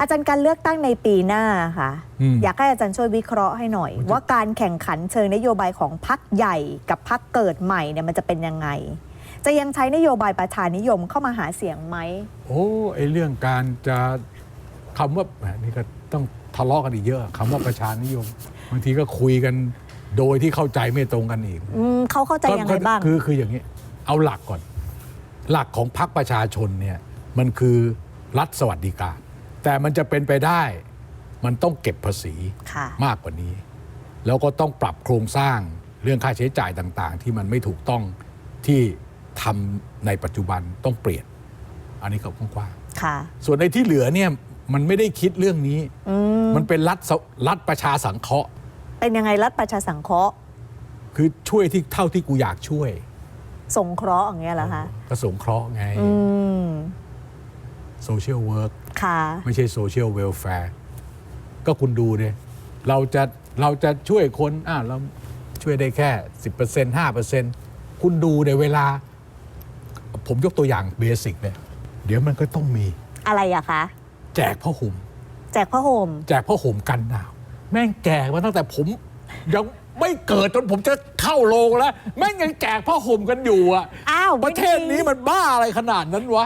อาจารย์การเลือกตั้งในปีหน้าค่ะอืมอยากให้อาจารย์ช่วยวิเคราะห์ให้หน่อย ว่าการแข่งขันเชิงนโยบายของพรรคใหญ่กับพรรคเกิดใหม่เนี่ยมันจะเป็นยังไง จะยังใช้นโยบายประชานิยมเข้ามาหาเสียงไหมโอ้ไอเรื่องการจะคำว่าแหมนี่ก็ต้องทะเลาะกันอีกเยอะคำว่าประชานิยมบางทีก็คุยกันโดยที่เข้าใจไม่ตรงกันอีกอืมเขาเข้าใจยังไงบ้างก็คือคืออย่างนี้ เอาหลักก่อน หลักของพรรคประชาชนเนี่ยมันคือรัฐสวัสดิการ แต่มันจะเป็นไปได้ มันต้องเก็บภาษีค่ะมากกว่านี้ แล้วก็ต้องปรับโครงสร้างเรื่องค่าใช้จ่ายต่างๆ ที่มันไม่ถูกต้องที่ทำในปัจจุบันต้องเปลี่ยน อันนี้ก็กว้างค่ะๆส่วนในที่เหลือเนี่ยมันไม่ได้คิดเรื่องนี้ อืมมันเป็นรัฐสรัฐประชาสังเคราะห์ เป็นยังไงรัฐประชาสังเคราะห์คือช่วยที่เท่าที่กูอยากช่วยสงเคราะห์อย่างเงี้ยเหรอคะก็สงเคราะห์ไงอืม โซเชียลเวิร์กค่ะ ไม่ใช่โซเชียลเวลแฟร์ก็คุณดูเนี่ยเราจะเราจะช่วยคนอ่าเราช่วยได้แค่ 10% 5%คุณดูในเวลา ผมยกตัวอย่างเบสิกเนี่ยเดี๋ยวมันก็ต้องมีอะไรอะคะ แจกผ้าห่มแจกผ้าห่มแจกผ้าห่มกันหนาว แม่งแจกมาตั้งแต่ผม ยังไม่เกิดจนผมจะเข้าโรงแล้ว แม่งยังแจกผ้าห่มกันอยู่อะอ้าวประเทศนี้มันบ้าอะไรขนาดนั้นวะ